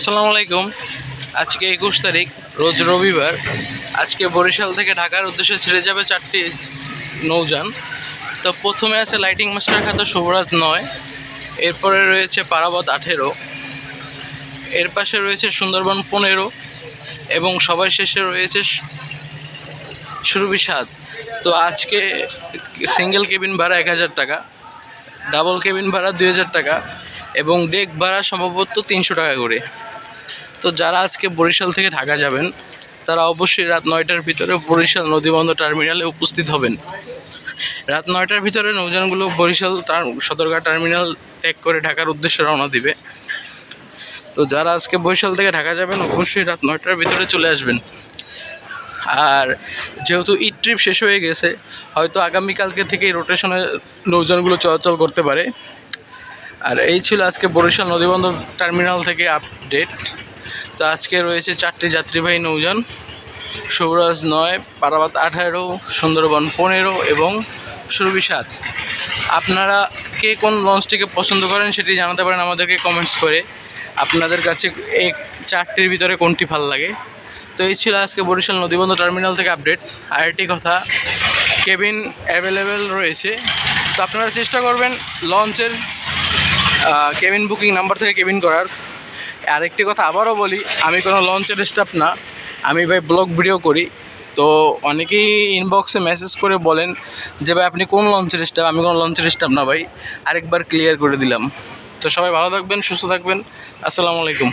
আসসালামু আলাইকুম। আজকে একুশ তারিখ, রোজ রবিবার। আজকে বরিশাল থেকে ঢাকার উদ্দেশ্যে ছেড়ে যাবে চারটি নৌযান। তো প্রথমে আছে লাইটিং মাস্টার খাতা শুভরাজ নয়। এরপরে রয়েছে পারাবত আঠেরো। এর পাশে রয়েছে সুন্দরবন পনেরো এবং সবার শেষে রয়েছে সুরভি সাত। তো আজকে সিঙ্গেল কেবিন ভাড়া এক হাজার টাকা, ডাবল কেবিন ভাড়া দুই হাজার টাকা এবং ডেক ভাড়া সম্ভবত তিনশো টাকা করে। তো যারা আজকে বরিশাল থেকে ঢাকা যাবেন, তারা অবশ্যই রাত নয়টার ভিতরে বরিশাল নদীবন্দর টার্মিনালে উপস্থিত হবেন। রাত নয়টার ভিতরে নৌযানগুলো বরিশাল সদরঘাট টার্মিনাল ত্যাগ করে ঢাকার উদ্দেশ্যে রওনা দিবে। তো যারা আজকে বরিশাল থেকে ঢাকা যাবেন, অবশ্যই রাত নয়টার ভিতরে চলে আসবেন। আর যেহেতু ঈদ ট্রিপ শেষ হয়ে গেছে, হয়তো আগামীকালকে থেকে রোটেশনে নৌযানগুলো চলাচল করতে পারে। আর এই ছিল আজকে বরিশাল নদীবন্দর টার্মিনাল থেকে আপডেট তো আজকে রয়েছে চারটি যাত্রীবাহী নৌযান। সৌরাজ নয়, পারাবাত আঠারো, সুন্দরবন পনেরো এবং সুরভি সাত। আপনারা কে কোন লঞ্চটিকে পছন্দ করেন সেটি জানাতে পারেন আমাদেরকে কমেন্টস করে। আপনাদের কাছে এই চারটির ভিতরে কোনটি ভালো লাগে? তো এই ছিল আজকে বরিশাল নদীবন্দর টার্মিনাল থেকে আপডেট আর একটি কথা কেবিন অ্যাভেলেবেল রয়েছে। তো আপনারা চেষ্টা করবেন লঞ্চের কেবিন বুকিং নাম্বার থেকে কেবিন করার। আরেকটি কথা আবারও বলি, আমি কোনো লঞ্চের স্টাফ না, আমি ভাই ব্লগ ভিডিও করি। তো অনেকেই ইনবক্সে মেসেজ করে বলেন যে ভাই, আপনি কোন লঞ্চের স্টাফ আমি কোনো লঞ্চের স্টাফ না ভাই। আরেকবার ক্লিয়ার করে দিলাম। তো সবাই ভালো থাকবেন, সুস্থ থাকবেন। আসসালামু আলাইকুম।